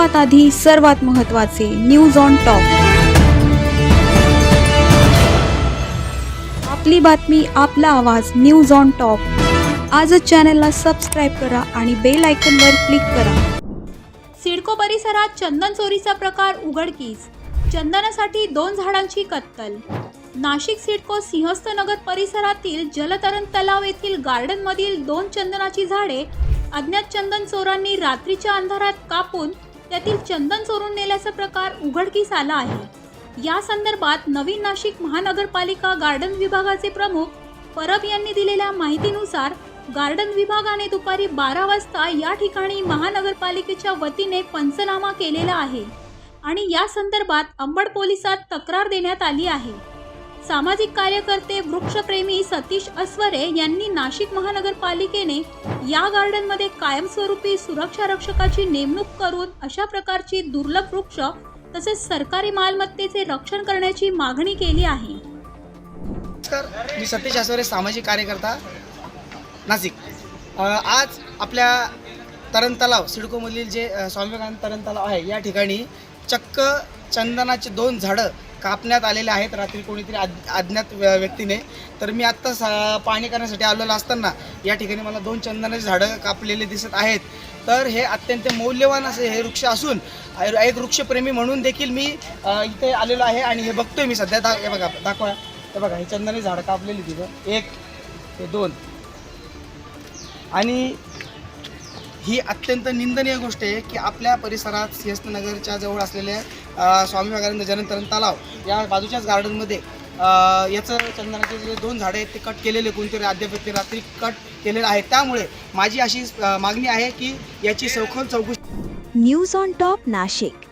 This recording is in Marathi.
सर्वात आधी सर्वात महत्त्वाचे न्यूज ऑन टॉप आपली बातमी आपला आवाज न्यूज ऑन टॉप आजच चॅनलला सबस्क्राईब करा आणि बेल आयकनवर क्लिक करा. सिडको परिसरात चंदन चोरीचा प्रकार उघडकीस. चंदनासाठी दोन झाडांची कत्तल. नाशिक सिडको सिंहस्थनगर परिसरातील जलतरण तलाव येथील गार्डनमधील दोन चंदनाची झाडे अज्ञात चंदन चोरांनी रात्रीच्या अंधारात कापून त्यातील चंदन चोरून नेल्याचा प्रकार उघडकीस आला आहे. या संदर्भात नवीन नाशिक महानगरपालिका गार्डन विभागाचे प्रमुख परब यांनी दिलेल्या माहितीनुसार गार्डन विभागाने दुपारी बारा वाजता या ठिकाणी महानगरपालिकेच्या वतीने पंचनामा केलेला आहे आणि या संदर्भात अंबड पोलिसात तक्रार देण्यात आली आहे. सामाजिक कार्यकर्ते वृक्षप्रेमी सतीश अस्वरे यांनी नाशिक महानगरपालिकेने या गार्डनमध्ये कायमस्वरूपी सुरक्षा रक्षकाची नेमणूक करून अशा प्रकारची दुर्लभ वृक्ष तसेच सरकारी मालमत्तेचे रक्षण करण्याची मागणी केली आहे. नमस्कार मी सतीश अस्वरे सामाजिक कार्यकर्ता नाशिक. आज आपल्या तरण तलाव सिडकोमधील जे स्वामी विवेकानंद तरण तलाव आहे या ठिकाणी चक्क चंदनाचे दोन झाडं कापण्यात आलेले आहेत रात्री कोणीतरी अज् अज्ञात व्यक्तीने. तर मी आत्ता सा पाणी करण्यासाठी आलेलो असताना या ठिकाणी मला दोन चंदनाची झाडं कापलेले दिसत आहेत. तर हे अत्यंत मौल्यवान असे हे वृक्ष असून एक वृक्षप्रेमी म्हणून देखील मी इथे आलेलो आहे आणि हे बघतोय मी सध्या. दा हे बघा दाखवा. हे बघा हे चंदनाची झाडं कापलेली तिथं. एक ते दोन. आणि ही अत्यंत निंदनीय गोष्ट आहे की आपल्या परिसरात सिंहस्थ नगरच्या जवळ असलेल्या स्वामी विवेकानंद जलतरण तलाव या बाजूच्याच गार्डनमध्ये याचं चंदनाचे जे दोन झाडं आहेत ते कट केलेले कोणतरी अद्याप ते रात्री कट केलेलं आहे. त्यामुळे माझी अशी मागणी आहे की याची सखोल चौकशी न्यूज ऑन टॉप नाशिक.